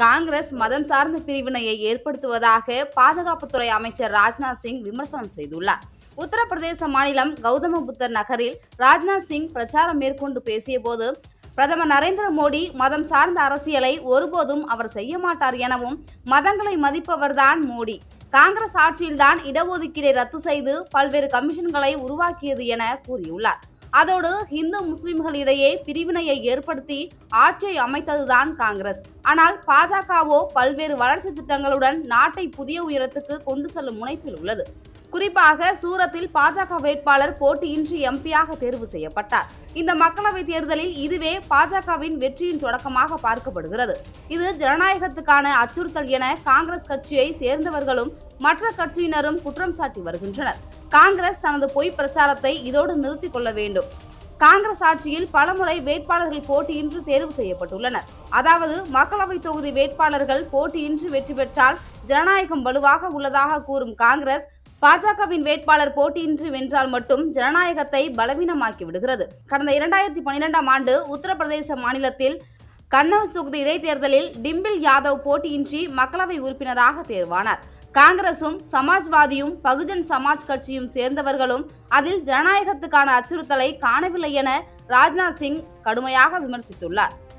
காங்கிரஸ் மதம் சார்ந்த பிரிவினையை ஏற்படுத்துவதாக பாதுகாப்புத்துறை அமைச்சர் ராஜ்நாத் சிங் விமர்சனம் செய்துள்ளார். உத்தரப்பிரதேச மாநிலம் கௌதம புத்தர் நகரில் ராஜ்நாத் சிங் பிரச்சாரம் மேற்கொண்டு பேசியபோது பிரதமர் நரேந்திர மோடி மதம் சார்ந்த அரசியலை ஒருபோதும் அவர் செய்ய மாட்டார் எனவும் மதங்களை மதிப்பவர்தான் மோடி. காங்கிரஸ் ஆட்சியில்தான் இடஒதுக்கீடை ரத்து செய்து பல்வேறு கமிஷன்களை உருவாக்கியது என கூறியுள்ளார். அதோடு இந்து முஸ்லிம்களிடையே பிரிவினையை ஏற்படுத்தி ஆட்சியை அமைத்ததுதான் காங்கிரஸ். ஆனால் பாஜகவோ பல்வேறு வளர்ச்சி திட்டங்களுடன் நாட்டை புதிய உயரத்துக்கு கொண்டு செல்லும் முனைப்பில் உள்ளது. குறிப்பாக சூரத்தில் பாஜக வேட்பாளர் போட்டியின்றி எம்பியாக தேர்வு செய்யப்பட்டார். இந்த மக்களவை தேர்தலில் இதுவே பாஜகவின் வெற்றியின் தொடக்கமாக பார்க்கப்படுகிறது. இது ஜனநாயகத்துக்கான அச்சுறுத்தல் என காங்கிரஸ் கட்சியை சேர்ந்தவர்களும் மற்ற கட்சியினரும் குற்றம் சாட்டி வருகின்றனர். காங்கிரஸ் தனது பொய் பிரச்சாரத்தை இதோடு நிறுத்திக் கொள்ள வேண்டும். காங்கிரஸ் ஆட்சியில் பலமுறை வேட்பாளர்கள் போட்டியின்றி தேர்வு செய்யப்பட்டுள்ளனர். அதாவது மக்களவைத் தொகுதி வேட்பாளர்கள் போட்டியின்றி வெற்றி பெற்றால் ஜனநாயகம் வலுவாக உள்ளதாக கூறும் காங்கிரஸ் பாஜகவின் வேட்பாளர் போட்டியின்றி வென்றால் மட்டும் ஜனநாயகத்தை பலவீனமாக்கி விடுகிறது. கடந்த இரண்டாயிரத்தி பன்னிரெண்டாம் ஆண்டு உத்தரப்பிரதேச மாநிலத்தில் கன்னௌஜ் தொகுதி இடைத்தேர்தலில் டிம்பில் யாதவ் போட்டியின்றி மக்களவை உறுப்பினராக தேர்வானார். காங்கிரசும் சமாஜ்வாதியும் பகுஜன் சமாஜ் கட்சியும் சேர்ந்தவர்களும் அதில் ஜனநாயகத்துக்கான அச்சுறுத்தலை காணவில்லை என ராஜ்நாத் சிங் கடுமையாக விமர்சித்துள்ளார்.